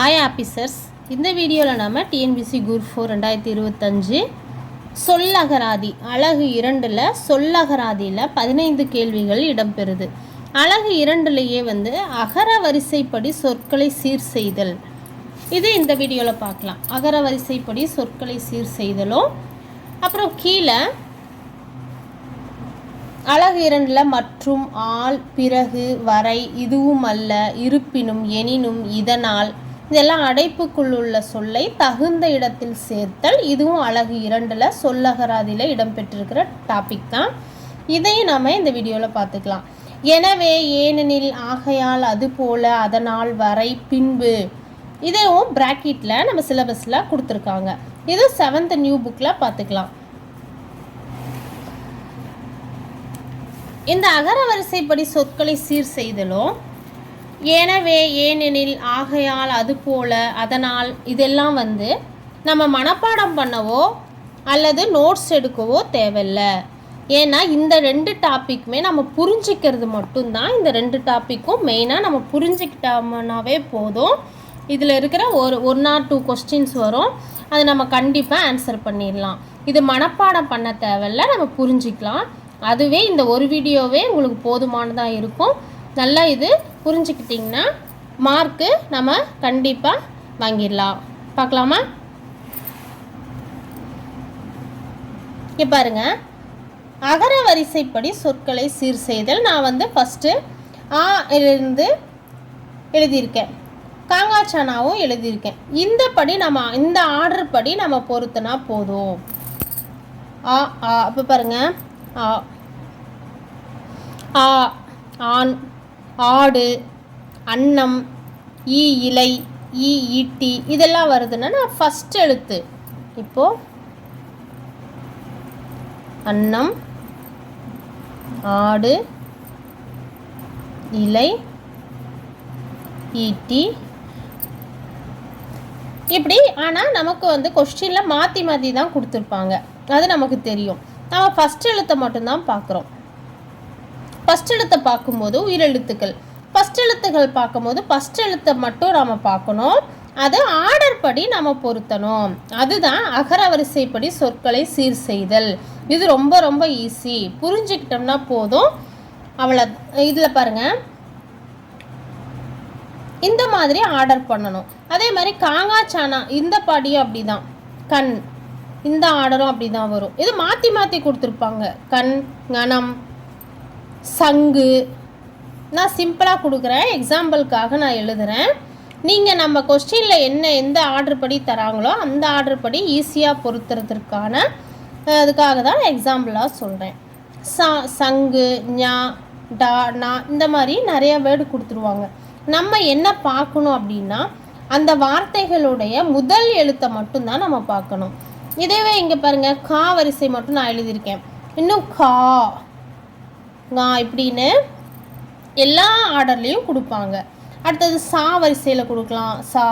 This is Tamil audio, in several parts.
ஹாய் ஆஃபீஸர்ஸ் இந்த வீடியோவில் நம்ம டிஎன்பிசி குரூப் ஃபோர் ரெண்டாயிரத்தி இருபத்தஞ்சு சொல்லகராதி அழகு இரண்டில் சொல்லகராதியில் பதினைந்து கேள்விகள் இடம்பெறுது. அழகு இரண்டுலேயே வந்து அகர வரிசைப்படி சொற்களை சீர் செய்தல். இது இந்த வீடியோவில் பார்க்கலாம் அகர வரிசைப்படி சொற்களை சீர் செய்தலும் அப்புறம் கீழே அழகு இரண்டில் மற்றும் ஆள் பிறகு வரை இதுவும் அல்ல இருப்பினும் எனினும் இதனால் இதெல்லாம் அடைப்புக்குள் உள்ள சொல்லை தகுந்த இடத்தில் சேர்த்தல். இதுவும் அழகு இரண்டில் சொல்லகராதியில் இடம்பெற்றிருக்கிற டாபிக் தான். இதையும் நம்ம இந்த வீடியோவில் பார்த்துக்கலாம். எனவே ஏனெனில் ஆகையால் அது போல அதனால் வரை பின்பு இதையும் பிராக்கெட்டில் நம்ம சிலபஸில் கொடுத்துருக்காங்க. இது செவன்த் நியூ புக்கில் பார்த்துக்கலாம். இந்த அகர வரிசைப்படி சொற்களை சீர் செய்தலும் எனவே ஏனெனில் ஆகையால் அதுபோல அதனால் இதெல்லாம் வந்து நம்ம மனப்பாடம் பண்ணவோ அல்லது நோட்ஸ் எடுக்கவோ தேவையில்ல. ஏன்னா இந்த ரெண்டு டாப்பிக்குமே நம்ம புரிஞ்சிக்கிறது மட்டும்தான். இந்த ரெண்டு டாப்பிக்கும் மெயினாக நம்ம புரிஞ்சிக்கிட்டோம்னாவே போதும். இதில் இருக்கிற ஒரு ஒன் ஆர் டூ கொஸ்டின்ஸ் வரும். அதை நம்ம கண்டிப்பாக ஆன்சர் பண்ணிடலாம். இது மனப்பாடம் பண்ண தேவையில்ல. நம்ம புரிஞ்சிக்கலாம். அதுவே இந்த ஒரு வீடியோவே உங்களுக்கு போதுமானதாக இருக்கும். நல்லா இது புரிஞ்சுக்கிட்டிங்கன்னா மார்க்கு நம்ம கண்டிப்பாக வாங்கிடலாம். பார்க்கலாமா? இங்கே பாருங்க. அகர வரிசைப்படி சொற்களை சீர் செய்தல் நான் வந்து ஃபஸ்ட்டு ஆ இருந்து எழுதியிருக்கேன். காங்காச்சானாவும் எழுதியிருக்கேன். இந்த படி நம்ம இந்த ஆர்டர் படி நம்ம பொறுத்துனா போதும். ஆ ஆ அப்போ பாருங்க. ஆ ஆ ஆண் ஆடு அன்னம் ஈ இலை ஈ ஈட்டி இதெல்லாம் வருதுன்னா நான் ஃபஸ்ட் எழுத்து. இப்போ அன்னம் ஆடு இலை ஈட்டி. இப்படி ஆனால் நமக்கு வந்து கொஸ்டினில் மாற்றி மாற்றி தான் கொடுத்துருப்பாங்க. அது நமக்கு தெரியும். நம்ம ஃபஸ்ட் எழுத்தை மட்டும்தான் பார்க்குறோம். ஃபஸ்ட் எழுத்தை பார்க்கும்போது உயிரெழுத்துக்கள் ஃபஸ்ட் எழுத்துக்கள் பார்க்கும்போது ஃபஸ்ட் எழுத்தை மட்டும் நம்ம பார்க்கணும். அது ஆர்டர் படி நம்ம பொருத்தணும். அதுதான் அகர வரிசைப்படி சொற்களை சீர் செய்தல். இது ரொம்ப ரொம்ப ஈஸி புரிஞ்சுக்கிட்டோம்னா போதும். அவ்வளோ இதில் பாருங்கள் இந்த மாதிரி ஆர்டர் பண்ணணும். அதே மாதிரி காங்காச்சானா இந்த படியும் அப்படி தான் கண். இந்த ஆர்டரும் அப்படி தான் வரும். இது மாற்றி மாற்றி கொடுத்துருப்பாங்க. கண் கணம் சங்கு. நான் சிம்பிளாக கொடுக்குறேன். எக்ஸாம்பிளுக்காக நான் எழுதுகிறேன் நீங்கள் நம்ம கொஸ்டினில் என்ன எந்த ஆர்டர் படி தராங்களோ அந்த ஆர்டர் படி ஈஸியாக பொருத்துறதுக்கான அதுக்காக தான் எக்ஸாம்பிளாக சொல்கிறேன் சா சங்கு ஞா டா நா இந்த மாதிரி நிறைய வேர்டு கொடுத்துருவாங்க. நம்ம என்ன பார்க்கணும் அப்படின்னா அந்த வார்த்தைகளுடைய முதல் எழுத்தை மட்டும்தான் நம்ம பார்க்கணும். இதேவே இங்கே பாருங்கள் கா வரிசை மட்டும் நான் எழுதியிருக்கேன். இன்னும் கா. Ngா இப்படின்னு எல்லா ஆர்டர்லேயும் கொடுப்பாங்க. அடுத்தது சா வரிசையில் கொடுக்கலாம். சா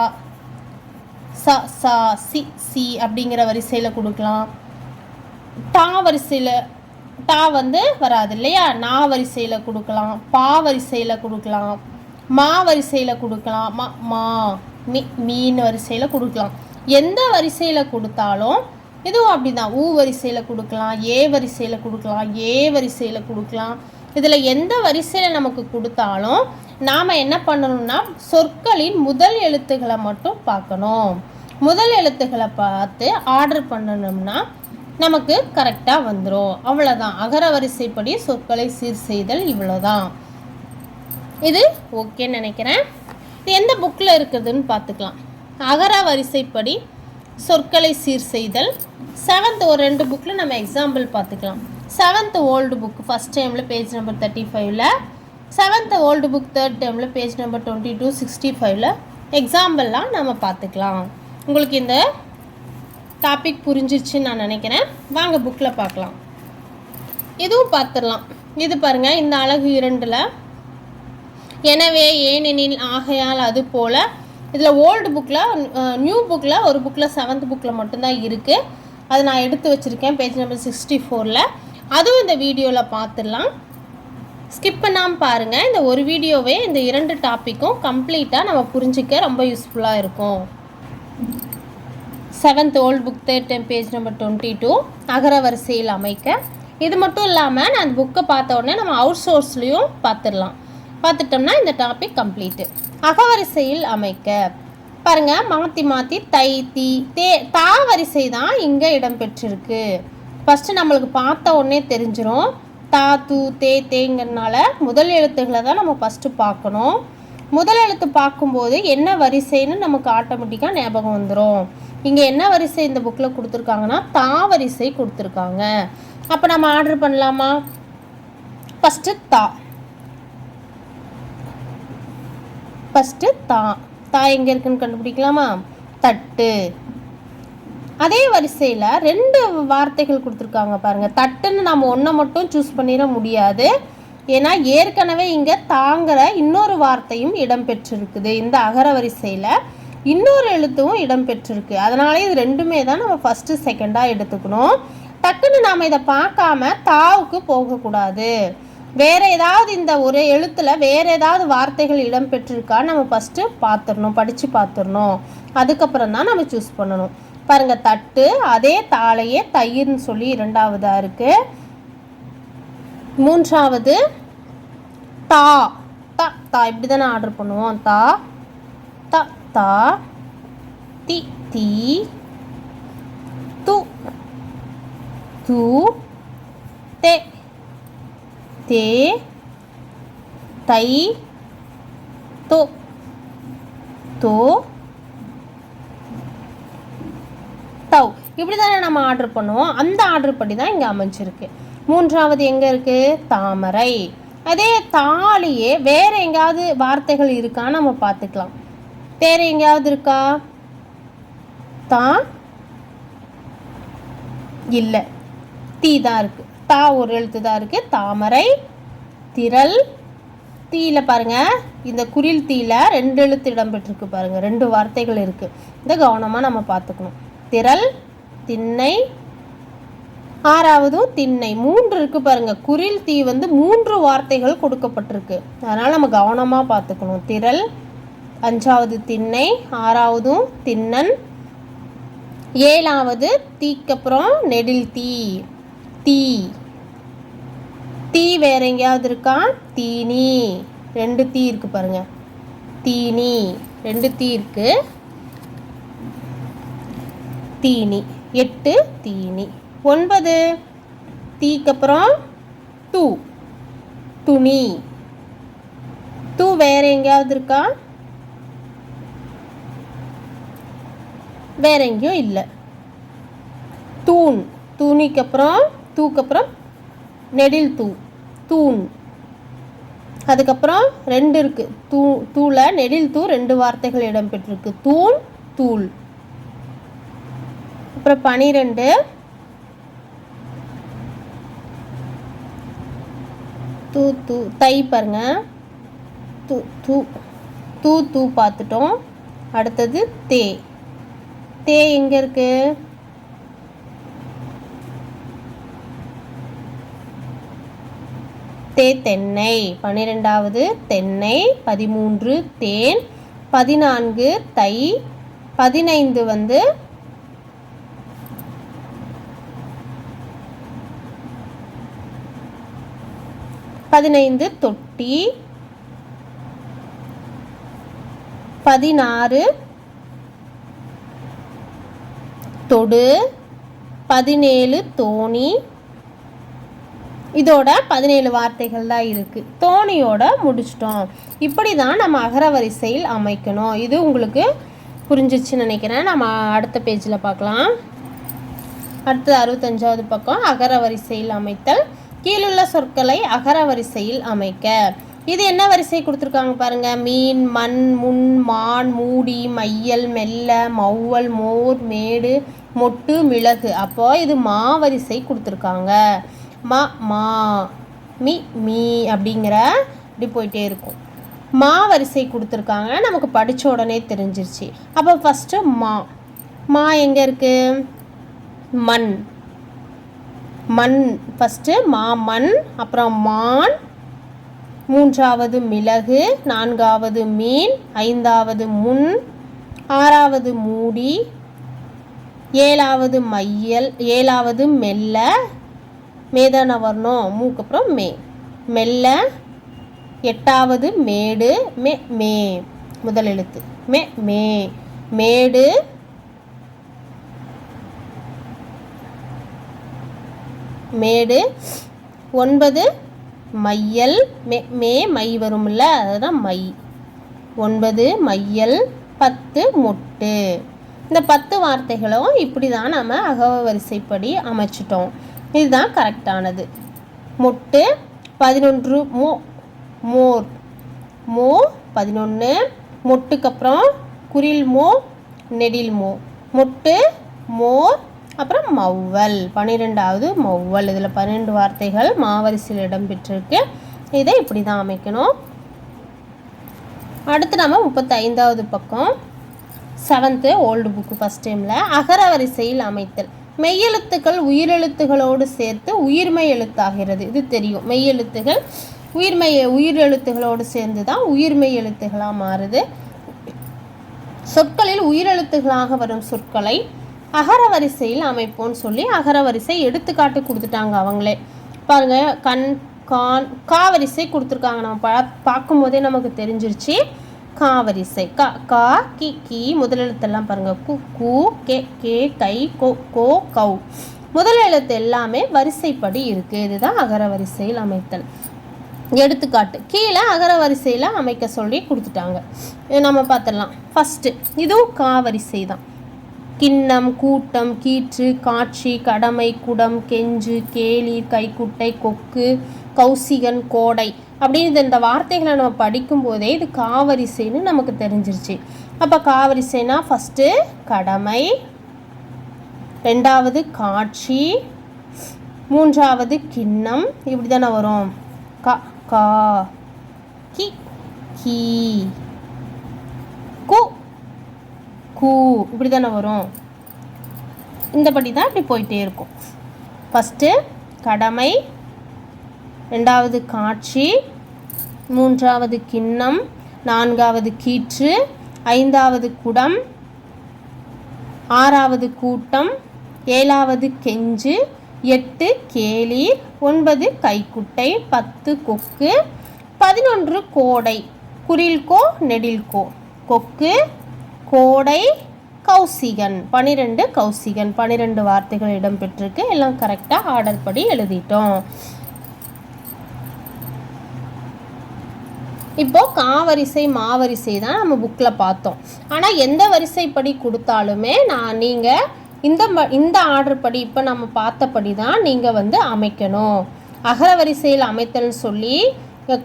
ச சா சி சி அப்படிங்கிற வரிசையில் கொடுக்கலாம். டா வரிசையில் டா வந்து வராது இல்லையா? நா வரிசையில் கொடுக்கலாம். பா வரிசையில் கொடுக்கலாம். மா வரிசையில் கொடுக்கலாம். மா மா மி மீன் வரிசையில் கொடுக்கலாம். எந்த வரிசையில் கொடுத்தாலும் இதுவும் அப்படிதான். ஊ வரிசையில் கொடுக்கலாம் ஏ வரிசையில் கொடுக்கலாம் ஏ வரிசையில் கொடுக்கலாம். இதில் எந்த வரிசையில் நமக்கு கொடுத்தாலும் நாம் என்ன பண்ணணும்னா சொற்களின் முதல் எழுத்துக்களை மட்டும் பார்க்கணும். முதல் எழுத்துக்களை பார்த்து ஆர்டர் பண்ணணும்னா நமக்கு கரெக்டாக வந்துடும் அவ்வளோதான் அகர வரிசைப்படி சொற்களை சீர் செய்தல் இவ்வளோதான் இது ஓகேன்னு நினைக்கிறேன். இது எந்த புக்கில் இருக்குதுன்னு பார்த்துக்கலாம். அகர வரிசைப்படி சொற்களை சீர் செய்தல். செவன்த் ஒரு ரெண்டு புக்கில் நம்ம எக்ஸாம்பிள் பார்த்துக்கலாம். செவன்த் ஓல்டு புக் ஃபஸ்ட் டைமில் பேஜ் நம்பர் தேர்ட்டி ஃபைவ்ல செவன்த் ஓல்டு புக் தேர்ட் டைமில் page number twenty two sixty ஃபைவ்ல எக்ஸாம்பிள்லாம் நம்ம பார்த்துக்கலாம். உங்களுக்கு இந்த டாபிக் புரிஞ்சிருச்சுன்னு நான் நினைக்கிறேன். வாங்க புக்கில் பார்க்கலாம். இதுவும் பார்த்துடலாம். இது பாருங்கள் இந்த அழகு இரண்டில். எனவே ஏனெனில் ஆகையால் அது போல் இதில் ஓல்டு புக்கில் நியூ புக்கில் ஒரு புக்கில் செவன்த் புக்கில் மட்டும்தான் இருக்குது அதை நான் எடுத்து வச்சுருக்கேன் பேஜ் நம்பர் சிக்ஸ்டி ஃபோரில் அதுவும் இந்த வீடியோவில் பார்த்துடலாம் ஸ்கிப் பண்ணாமல் பாருங்கள் இந்த ஒரு வீடியோவே இந்த இரண்டு டாப்பிக்கும் கம்ப்ளீட்டாக நம்ம புரிஞ்சிக்க ரொம்ப யூஸ்ஃபுல்லாக இருக்கும். Seventh old book third page number twenty two அகர வரிசையில் அமைக்க. இது மட்டும் இல்லாமல் நான் அந்த புக்கை பார்த்த உடனே நம்ம அவுட் சோர்ஸ்லேயும் பார்த்துடலாம் பார்த்துட்டோம்னா இந்த டாபிக் கம்ப்ளீட்டு அகவரிசையில் அமைக்க. பாருங்க மாற்றி மாற்றி தை தி தே தா வரிசை தான் இங்கே இடம்பெற்றிருக்கு. ஃபஸ்ட்டு நம்மளுக்கு பார்த்த உடனே தெரிஞ்சிடும் தா தூ தே தேங்கிறனால முதல் எழுத்துக்களை தான் நம்ம ஃபஸ்ட்டு பார்க்கணும். முதல் எழுத்து பார்க்கும்போது என்ன வரிசைன்னு நமக்கு ஆட்டோமேட்டிக்காக ஞாபகம் வந்துடும் இங்கே என்ன வரிசை இந்த புக்கில் கொடுத்துருக்காங்கன்னா தா வரிசை கொடுத்துருக்காங்க. அப்போ நம்ம ஆர்டர் பண்ணலாமா? ஃபஸ்ட்டு தா. ஃபஸ்ட்டு தா தா எங்கே இருக்குன்னு கண்டுபிடிக்கலாமா? தட்டு. அதே வரிசையில் ரெண்டு வார்த்தைகள் கொடுத்துருக்காங்க பாருங்கள் தட்டுன்னு நம்ம ஒன்றை மட்டும் சூஸ் பண்ணிட முடியாது. ஏன்னா ஏற்கனவே இங்கே தாங்கிற இன்னொரு வார்த்தையும் இடம்பெற்றிருக்குது இந்த அகர வரிசையில் இன்னொரு எழுத்தும் இடம்பெற்றிருக்கு அதனாலே இது ரெண்டுமே தான் நம்ம ஃபஸ்ட்டு செகண்டாக எடுத்துக்கணும். டக்குன்னு நாம் இதை பார்க்காம தாவுக்கு போகக்கூடாது. வேற ஏதாவது இந்த ஒரு எழுத்துல வேற ஏதாவது வார்த்தைகள் இடம்பெற்றிருக்கா? நம்ம ஃபஸ்ட்டு பார்த்துடணும் படித்து பார்த்துடணும் அதுக்கப்புறம் தான் நம்ம சூஸ் பண்ணணும். பாருங்க தட்டு அதே தாளையே தயிர்னு சொல்லி இரண்டாவதாக இருக்கு. மூன்றாவது தா. தா தா. இப்படி தானே ஆர்டர் பண்ணுவோம். தா த தா தி தி து து தே. தே தை தோ. தோ தவ் இப்படி தானே நம்ம ஆர்டர் பண்ணுவோம். அந்த ஆர்டர் படி தான் இங்கே அமைஞ்சிருக்கு. மூன்றாவது எங்கே இருக்குது தாமரை. அதே தாலியே வேறு எங்கேயாவது வார்த்தைகள் இருக்கான்னு நம்ம பார்த்துக்கலாம். வேறு எங்கேயாவது இருக்கா? தா இல்லை. தீ தான் இருக்குது தா ஒரு எழுத்து தான் இருக்குது தாமரை திரள் தீயில் பாருங்கள் இந்த குரில் தீயில் ரெண்டு எழுத்து இடம்பெற்றிருக்கு பாருங்கள் ரெண்டு வார்த்தைகள் இருக்குது இதை கவனமாக நம்ம பார்த்துக்கணும். திரள் திண்ணை ஆறாவதும் திண்ணை. மூன்று இருக்குது பாருங்கள் குரில் தீ வந்து மூன்று வார்த்தைகள் கொடுக்கப்பட்டிருக்கு. அதனால் நம்ம கவனமாக பார்த்துக்கணும். திரள் அஞ்சாவது திண்ணை ஆறாவதும் திண்ணன் ஏழாவது தீக்கப்புறம் நெடில் தீ. தீ. தீ வேற எங்கேயாவது இருக்கா? தீனி. ரெண்டு தீ இருக்கு பாருங்க. தீனி. ரெண்டு தீ இருக்கு. தீனி. எட்டு தீனி. ஒன்பது. தீக்கு அப்புறம் தூ துணி. தூ வேற எங்கேயாவது இருக்கா? வேற எங்கேயும் இல்லை. தூண். துணிக்கு அப்புறம் தூக்கு அப்புறம் நெடில் தூ. தூண். அதுக்கப்புறம் ரெண்டு இருக்கு. தூ தூளை நெடில் தூ ரெண்டு வார்த்தைகள் இடம்பெற்றிருக்கு. தூண் தூள். அப்புறம் பனிரெண்டு. தூ தூ தை பாருங்க. தூ தூ தூ தூ பார்த்துட்டோம். அடுத்தது தே. தே எங்கே இருக்குது தே தென்னை. பன்னிரெண்டாவது தென்னை பதிமூன்று தேன் பதினான்கு தை பதினைந்து வந்து பதினைந்து தொட்டி பதினாறு தொடு பதினேழு தோணி இதோட பதினேழு வார்த்தைகள் தான் இருக்குது தோணியோட முடிச்சிட்டோம். இப்படி தான் நம்ம அகரவரிசையில் அமைக்கணும். இது உங்களுக்கு புரிஞ்சிச்சுன்னு நினைக்கிறேன். நம்ம அடுத்த பேஜில் பார்க்கலாம். அடுத்து அறுபத்தஞ்சாவது பக்கம் அகர வரிசையில் அமைத்தல். கீழுள்ள சொற்களை அகர வரிசையில் அமைக்க. இது என்ன வரிசை கொடுத்துருக்காங்க பாருங்கள் மீன் மண் முன் மான் மூடி மையல் மெல்ல மௌவல் மோர் மேடு மொட்டு மிளகு. அப்போது இது மா வரிசை கொடுத்துருக்காங்க. ம மா மி மீ அப்படிங்கிற இப்படி போயிட்டே இருக்கும். மா வரிசை கொடுத்துருக்காங்க. நமக்கு படித்த உடனே தெரிஞ்சிருச்சு. அப்போ ஃபஸ்ட்டு மா. மா எங்கே இருக்குது மண். மண். ஃபஸ்ட்டு மா மண். அப்புறம் மான். மூன்றாவது மிளகு. நான்காவது மீன். ஐந்தாவது முன். ஆறாவது மூடி. ஏழாவது மையல். ஏழாவது மெல்ல. மேதான வரணும். மூக்கு அப்புறம் மே. மெல்ல எட்டாவது மேடு மே மே. முதல் எழுத்து. மே மே. மேடு. மேடு. ஒன்பது மையல். மே மே மை வரும்ல அதுதான் மை. ஒன்பது மையல் பத்து மொட்டு. இந்த பத்து வார்த்தைகளும் இப்படி தான் நம்ம அகவ வரிசைப்படி அமைச்சிட்டோம். இதுதான் கரெக்டானது. மொட்டு பதினொன்று மோ மோர் மோ பதினொன்று மொட்டுக்கு அப்புறம் குரில் மோ நெடில் மோ. மொட்டு மோர் அப்புறம் மௌவல் பன்னிரெண்டாவது மௌவல் இதில் பன்னெண்டு வார்த்தைகள் மாவரிசையில் இடம்பெற்றிருக்கு. இதை இப்படி தான் அமைக்கணும். அடுத்து நம்ம முப்பத்தைந்தாவது பக்கம். செவன்த்து ஓல்டு புக்கு ஃபஸ்ட் டைமில் அகர வரிசையில் அமைத்தல். மெய்யெழுத்துக்கள் உயிரெழுத்துகளோடு சேர்த்து உயிர்மெய் எழுத்தாகிறது. இது தெரியும். மெய்யெழுத்துகள் உயிர்மெய் உயிரெழுத்துகளோடு சேர்ந்து தான் உயிர்மெய் எழுத்துகளாக மாறுது. சொற்களில் உயிரெழுத்துகளாக வரும் சொற்களை அகர வரிசையில் அமைப்போம்னு சொல்லி அகர வரிசை எடுத்துக்காட்டு கொடுத்துட்டாங்க அவங்களே. பாருங்க கண் கான் கா வரிசை கொடுத்துருக்காங்க. நம்ம பா பார்க்கும்போதே நமக்கு தெரிஞ்சிருச்சு. காவரிசை கா கா கி கி முதல் எழுத்தெல்லாம் கு கு கே கே கை கோ கோ கௌ. முதல் எழுத்து எல்லாமே வரிசைப்படி இருக்குது இதுதான் அகர வரிசையில் அமைத்தல். எடுத்துக்காட்டு கீழே அகர வரிசையில் அமைக்க சொல்லி கொடுத்துட்டாங்க. நம்ம பார்த்துடலாம். ஃபஸ்ட்டு இதுவும் கா வரிசை தான். கிண்ணம் கூட்டம் கீற்று காட்சி கடமை குடம் கெஞ்சு கேலி கைக்குட்டை கொக்கு கௌசிகன் கோடை. அப்படின்னு இந்த வார்த்தைகளை நம்ம படிக்கும்போதே இது காவரிசைன்னு நமக்கு தெரிஞ்சிருச்சு. அப்போ காவரிசைனா ஃபஸ்ட்டு கடமை ரெண்டாவது காட்சி மூன்றாவது கிண்ணம் இப்படி தானே வரும். கா கா கி கி கு கூ இப்படி தானே வரும். இந்தபடி தான் இப்படி போயிட்டே இருக்கும். ஃபஸ்ட்டு கடமை ரெண்டாவது காட்சி மூன்றாவது கிண்ணம் நான்காவது கீற்று ஐந்தாவது குடம் ஆறாவது கூட்டம் ஏழாவது கெஞ்சு எட்டு கேலி ஒன்பது கைக்குட்டை பத்து கொக்கு பதினொன்று கோடை குரில்கோ நெடில்கோ. கொக்கு கோடை கௌசிகன். பனிரெண்டு கௌசிகன். பனிரெண்டு வார்த்தைகள் இடம்பெற்றிருக்கு. எல்லாம் கரெக்டாக ஆர்டர் படி எழுதிட்டோம். இப்போது காவரிசை மாவரிசை தான் நம்ம புக்கில் பார்த்தோம். ஆனால் எந்த வரிசைப்படி கொடுத்தாலுமே நான் நீங்கள் இந்த ம- இந்த ஆர்டர் படி இப்போ நம்ம பார்த்தபடி தான் நீங்கள் வந்து அமைக்கணும். அகர வரிசையில் அமைத்தல்னு சொல்லி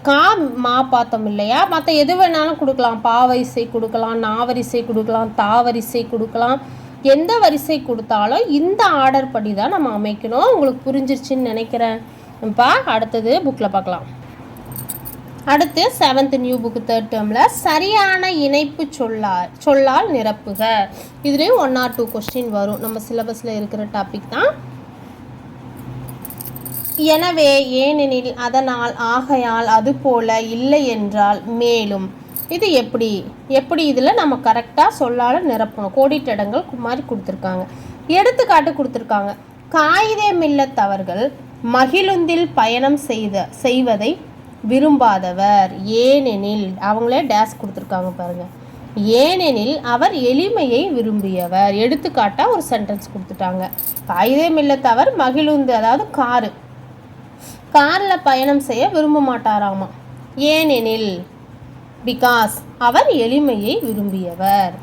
கா மா பார்த்தோம் இல்லையா? மற்ற எது வேணாலும் கொடுக்கலாம். பாவரிசை கொடுக்கலாம் நாவரிசை கொடுக்கலாம் தாவரிசை கொடுக்கலாம். எந்த வரிசை கொடுத்தாலும் இந்த ஆர்டர் படி தான் நம்ம அமைக்கணும். உங்களுக்கு புரிஞ்சிருச்சுன்னு நினைக்கிறேன். இப்போ அடுத்தது புக்கில் பார்க்கலாம். அடுத்து செவன்த் நியூ புக் தேர்ட் டேர்மில் சரியான இணைப்பு சொல்லால் சொல்லால் நிரப்புக. இதுலேயும் ஒன் ஆர் டூ கொஸ்டின் வரும். நம்ம சிலபஸில் இருக்கிற டாபிக் தான். எனவே ஏனெனில் அதனால் ஆகையால் அதுபோல இல்லை என்றால் மேலும். இது எப்படி? எப்படி இதில் நம்ம கரெக்டாக சொல்லால் நிரப்பணும்? கோடிட்டடங்கள் மாதிரி கொடுத்துருக்காங்க. எடுத்துக்காட்டு கொடுத்துருக்காங்க. காகிதமில்லத்தவர்கள் மகிழுந்தில் பயணம் செய்த செய்வதை விரும்பாதவர். ஏனெனில் அவங்களே டேஸ் கொடுத்துருக்காங்க பாருங்கள் ஏனெனில் அவர் எளிமையை விரும்பியவர். எடுத்துக்காட்டாக ஒரு சென்டென்ஸ் கொடுத்துட்டாங்க. காகிதே மில்லத்தவர் மகிழுந்து அதாவது காரு. காரில் பயணம் செய்ய விரும்ப மாட்டாராமா? ஏனெனில் பிகாஸ் அவர் எளிமையை விரும்பியவர்.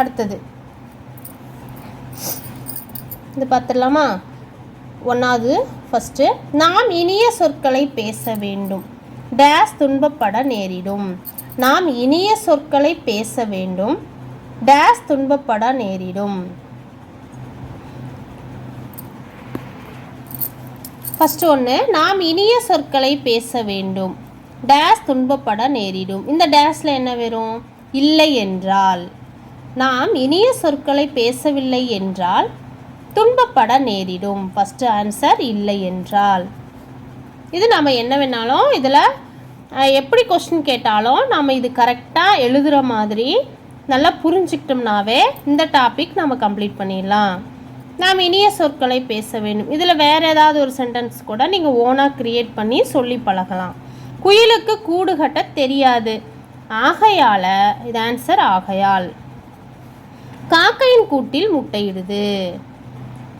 அடுத்தது. இது பார்த்துடலாமா? ஒன்றாவது ஃபஸ்ட்டு நாம் இனிய சொற்களை பேச வேண்டும். டேஸ் துன்பப்பட நேரிடும். நாம் இனிய சொற்களை பேச வேண்டும். டேஸ் துன்பப்பட நேரிடும். ஃபஸ்ட்டு ஒன்று நாம் இனிய சொற்களை பேச வேண்டும். டேஸ் துன்பப்பட நேரிடும். இந்த டேஸில் என்ன வரும்? இல்லை என்றால். நாம் இனிய சொற்களை பேசவில்லை என்றால் துன்பப்பட நேரிடும். ஃபஸ்ட்டு ஆன்சர் இல்லை என்றால். இது நம்ம என்ன வேணாலும் இதில் எப்படி கொஸ்டின் கேட்டாலும் நம்ம இது கரெக்டாக எழுதுகிற மாதிரி நல்லா புரிஞ்சுக்கிட்டோம்னாவே இந்த டாபிக் நம்ம கம்ப்ளீட் பண்ணிடலாம். நாம் இனிய சொற்களை பேச வேண்டும். இதில் வேறு ஏதாவது ஒரு சென்டென்ஸ் கூட நீங்கள் ஓனாக க்ரியேட் பண்ணி சொல்லி பழகலாம். குயிலுக்கு கூடு கட்ட தெரியாது. ஆகையால் இது ஆன்சர் ஆகையால். காக்கையின் கூட்டில் முட்டையிடுது.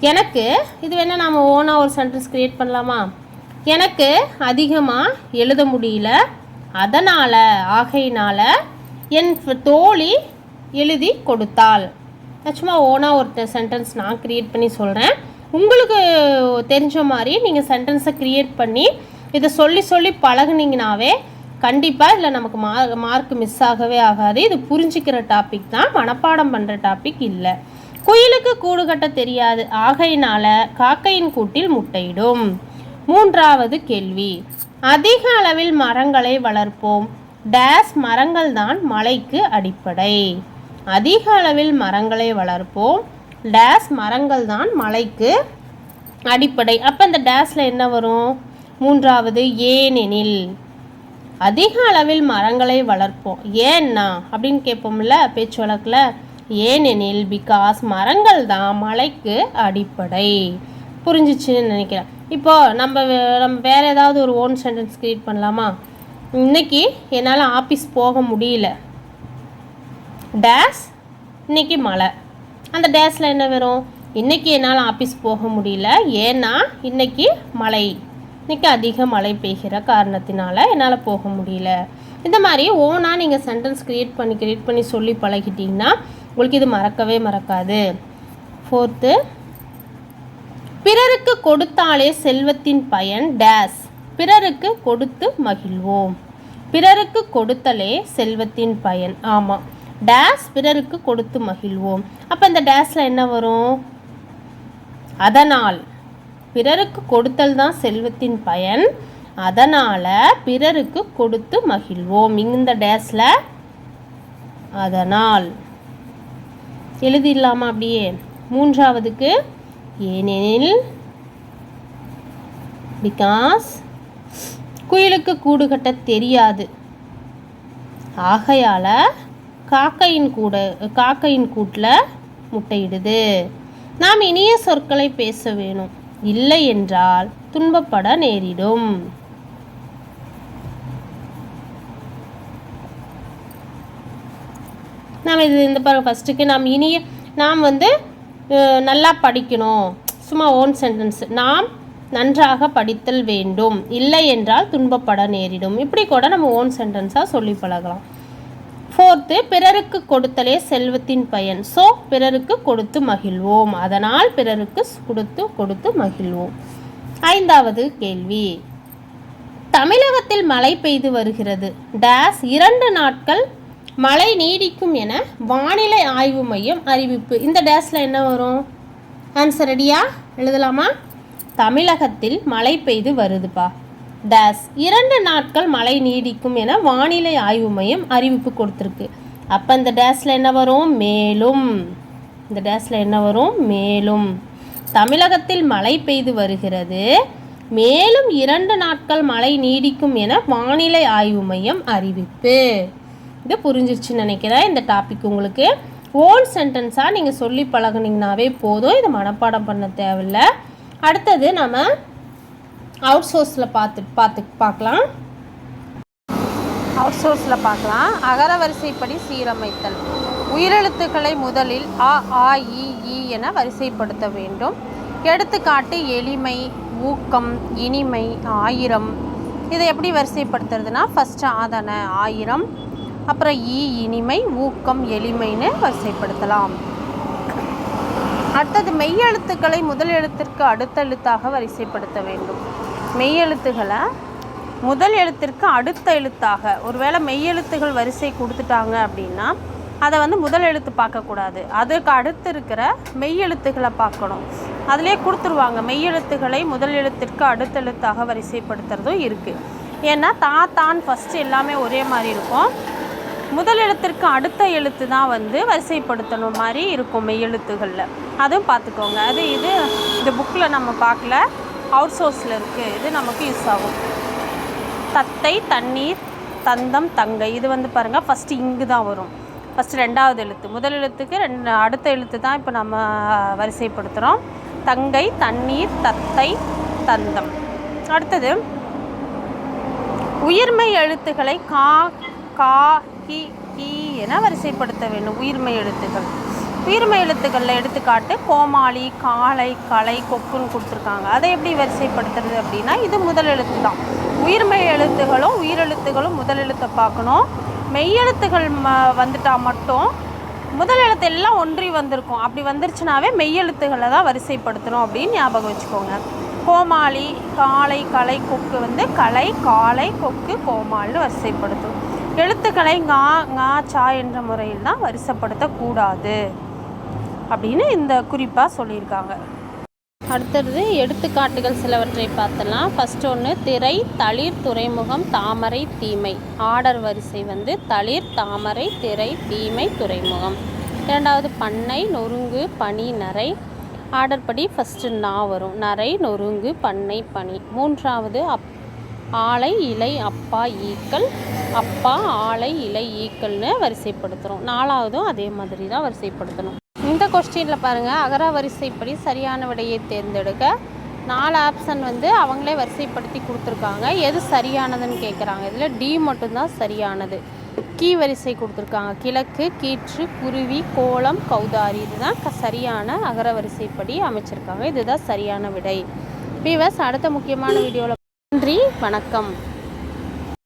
எனக்கு இது வேணால் நாம் ஓனாக ஒரு சென்டென்ஸ் க்ரியேட் பண்ணலாமா? எனக்கு அதிகமாக எழுத முடியல அதனால் ஆகையினால் என் தோழி எழுதி கொடுத்தாள். நான் சும்மா ஓனாக ஒரு சென்டென்ஸ் நான் க்ரியேட் பண்ணி சொல்கிறேன் உங்களுக்கு தெரிஞ்ச மாதிரி நீங்கள் சென்டென்ஸை க்ரியேட் பண்ணி இதை சொல்லி சொல்லி பழகுனீங்கனாவே கண்டிப்பாக இதில் நமக்கு மார்க் மார்க் மிஸ் ஆகவே ஆகாது. இது புரிஞ்சிக்கிற டாபிக் தான் மனப்பாடம் பண்ணுற டாபிக் இல்லை. குயிலுக்கு கூடு கட்ட தெரியாது. ஆகையினால காக்கையின் கூட்டில் முட்டையிடும். மூன்றாவது கேள்வி. அதிக அளவில் மரங்களை வளர்ப்போம். டேஸ் மரங்கள் தான் மலைக்கு அடிப்படை. அதிக அளவில் மரங்களை வளர்ப்போம். டேஸ் மரங்கள் தான் மலைக்கு அடிப்படை. அப்போ இந்த டேஸில் என்ன வரும்? மூன்றாவது ஏனெனில் அதிக அளவில் மரங்களை வளர்ப்போம். ஏன்னா? அப்படின்னு கேட்போம்ல பேச்சு வழக்கில். ஏனெனில் பிகாஸ் மரங்கள் தான் மலைக்கு அடிப்படை. புரிஞ்சிச்சுன்னு நினைக்கிறேன். இப்போது நம்ம நம்ம வேறு ஏதாவது ஒரு ஓன் சென்டென்ஸ் க்ரியேட் பண்ணலாமா? இன்றைக்கி என்னால் ஆஃபீஸ் போக முடியல. டேஸ் இன்றைக்கி மழை அந்த டேஸில் என்ன வரும்? இன்றைக்கி என்னால் ஆஃபீஸ் போக முடியல. ஏன்னா இன்றைக்கி மழை இன்னைக்கு அதிக மழை பெய்கிற காரணத்தினால என்னால் போக முடியல. இந்த மாதிரி ஓனாக நீங்கள் சென்டென்ஸ் க்ரியேட் பண்ணி க்ரியேட் பண்ணி சொல்லி பழகிட்டிங்கன்னா உங்களுக்கு இது மறக்கவே மறக்காது. ஃபோர்த்து பிறருக்கு கொடுத்தாலே செல்வத்தின் பயன் டேஸ் பிறருக்கு கொடுத்து மகிழ்வோம். பிறருக்கு கொடுத்தலே செல்வத்தின் பயன். ஆமாம் டேஸ் பிறருக்கு கொடுத்து மகிழ்வோம். அப்போ இந்த டேஸில் என்ன வரும்? அதனால் பிறருக்கு கொடுத்தல் தான் செல்வத்தின் பயன். அதனால் பிறருக்கு கொடுத்து மகிழ்வோம். இந்த டேஸில் அதனால். எழுதிடலாமா அப்படியே? மூன்றாவதுக்கு ஏனெனில் பிகாஸ் குயிலுக்கு கூடு கட்ட தெரியாது. ஆகையால் காக்கையின் கூட காக்கையின் கூட்டில் முட்டையிடுது. நாம் இனிய சொற்களை பேச வேணும். இல்லை என்றால் துன்பப்பட நேரிடும். நாம் இது இந்த பாருங்கள் ஃபஸ்ட்டுக்கு நாம் இனிய நாம் வந்து நல்லா படிக்கணும். சும்மா ஓன் சென்டென்ஸ் நாம் நன்றாக படித்தல் வேண்டும். இல்லை என்றால் துன்பப்பட நேரிடும். இப்படி கூட நம்ம ஓன் சென்டென்ஸாக சொல்லி பழகலாம். ஃபோர்த்து பிறருக்கு கொடுத்தலே செல்வத்தின் பயன். ஸோ பிறருக்கு கொடுத்து மகிழ்வோம். அதனால் பிறருக்கு கொடுத்து கொடுத்து மகிழ்வோம். ஐந்தாவது கேள்வி. தமிழகத்தில் மழை பெய்து வருகிறது. டேஸ் இரண்டு நாட்கள் மழை நீடிக்கும் என வானிலை ஆய்வு மையம் அறிவிப்பு. இந்த டேஸில் என்ன வரும்? ஆன்சர் ரெடியா எழுதலாமா? தமிழகத்தில் மழை பெய்து வருதுப்பா. டேஸ் இரண்டு நாட்கள் மழை நீடிக்கும் என வானிலை ஆய்வு மையம் அறிவிப்பு கொடுத்துருக்கு. அப்போ இந்த டேஸில் என்ன வரும்? மேலும். இந்த டேஸில் என்ன வரும்? மேலும். தமிழகத்தில் மழை பெய்து வருகிறது. மேலும் இரண்டு நாட்கள் மழை நீடிக்கும் என வானிலை ஆய்வு மையம் அறிவிப்பு. இது புரிஞ்சிருச்சுன்னு நினைக்கிறேன். இந்த டாபிக் உங்களுக்கு ஓன் சென்டென்ஸாக நீங்கள் சொல்லி பழகுனீங்கனாவே போதும். இதை மனப்பாடம் பண்ண தேவையில்ல. அடுத்தது நம்ம அவுட் சோர்ஸில் பார்த்து பார்த்து பார்க்கலாம். அவுட் சோர்ஸில் பார்க்கலாம். அகர வரிசைப்படி சீரமைத்தல். உயிரெழுத்துக்களை முதலில் அ ஆ இ என வரிசைப்படுத்த வேண்டும். எடுத்துக்காட்டு எளிமை ஊக்கம் இனிமை ஆயிரம். இதை எப்படி வரிசைப்படுத்துறதுனா ஃபஸ்ட்டு ஆதான ஆயிரம். அப்புறம் ஈ இனிமை ஊக்கம் எளிமைன்னு வரிசைப்படுத்தலாம். அடுத்தது மெய்யெழுத்துக்களை முதல் எழுத்திற்கு அடுத்த எழுத்தாக வரிசைப்படுத்த வேண்டும். மெய்யெழுத்துக்களை முதல் எழுத்திற்கு அடுத்த எழுத்தாக. ஒருவேளை மெய்யெழுத்துகள் வரிசை கொடுத்துட்டாங்க அப்படின்னா அதை வந்து முதல் எழுத்து பார்க்கக்கூடாது. அதுக்கு அடுத்து இருக்கிற மெய்யெழுத்துக்களை பார்க்கணும். அதிலே கொடுத்துருவாங்க. மெய்யெழுத்துக்களை முதல் எழுத்திற்கு அடுத்த எழுத்தாக வரிசைப்படுத்துறதும் இருக்குது ஏன்னா தா தான் ஃபஸ்ட்டு எல்லாமே ஒரே மாதிரி இருக்கும். முதல் எழுத்திற்கு அடுத்த எழுத்து தான் வந்து வரிசைப்படுத்தணும் மாதிரி இருக்கும் மெய்யெழுத்துகளில் அதுவும் பார்த்துக்கோங்க. அது இது இந்த புக்கில் நம்ம பார்க்கல. அவுட் சோர்ஸில் இருக்குது இது நமக்கு யூஸ் ஆகும். தத்தை தண்ணீர் தந்தம் தங்கை. இது வந்து பாருங்கள் ஃபஸ்ட்டு இங்கு தான் வரும். ஃபஸ்ட்டு ரெண்டாவது எழுத்து. முதல் எழுத்துக்கு ரெண்டு அடுத்த எழுத்து தான் இப்போ நம்ம வரிசைப்படுத்துகிறோம் தங்கை தண்ணீர் தத்தை தந்தம். அடுத்தது உயிர்மை எழுத்துக்களை கா கா கி கி என வரிசைப்படுத்த வேண்டும். உயிர்மை எழுத்துக்கள். உயிர்மை எழுத்துக்களில் எடுத்துக்காட்டு கோமாளி காளை கலை கொக்குன்னு கொடுத்துருக்காங்க. அதை எப்படி வரிசைப்படுத்துறது அப்படின்னா இது முதல் எழுத்து தான். உயிர்மை எழுத்துகளும் உயிரெழுத்துகளும் முதல் எழுத்தை பார்க்கணும். மெய்யெழுத்துகள் ம வந்துட்டால் மட்டும் முதல் எழுத்து எல்லாம் ஒன்றி வந்திருக்கும். அப்படி வந்துருச்சுனாவே மெய்யெழுத்துக்களை தான் வரிசைப்படுத்தணும் அப்படின்னு ஞாபகம் வச்சுக்கோங்க. கோமாளி காளை கலை கொக்கு வந்து கலை காளை கொக்கு கோமாளின்னு வரிசைப்படுத்தும். எழுத்துக்களை கா ngா சா என்ற முறையில் தான் வரிசைப்படுத்தக்கூடாது அப்படின்னு இந்த குறிப்பாக சொல்லியிருக்காங்க. அடுத்தது எடுத்துக்காட்டுகள் சிலவற்றை பார்த்தலாம் ஃபஸ்ட்டு ஒன்று திரை தளிர் துறைமுகம் தாமரை தீமை. ஆர்டர் வரிசை வந்து தளிர் தாமரை திரை தீமை துறைமுகம். இரண்டாவது பண்ணை நொறுங்கு பனி நரை. ஆர்டர் படி ஃபஸ்ட்டு நா வரும். நரை நொறுங்கு பண்ணை பனி. மூன்றாவது அப் ஆலை இலை அப்பா ஈக்கள். அப்பா ஆலை இலை ஈக்கள்னு வரிசைப்படுத்துகிறோம் நாலாவதும் அதே மாதிரி தான் வரிசைப்படுத்தணும். இந்த கொஸ்டினில் பாருங்கள் அகர வரிசைப்படி சரியான விடையை தேர்ந்தெடுக்க நாலு ஆப்ஷன் வந்து அவங்களே வரிசைப்படுத்தி கொடுத்துருக்காங்க. எது சரியானதுன்னு கேட்குறாங்க இதில் டி மட்டும்தான் சரியானது. கீ வரிசை கொடுத்துருக்காங்க. கிழக்கு கீற்று குருவி கோலம் கௌதாரி. இதுதான் க சரியான அகர வரிசைப்படி அமைச்சிருக்காங்க. இதுதான் சரியான விடை. பீவஸ் அடுத்த முக்கியமான வீடியோவில் நன்றி வணக்கம்.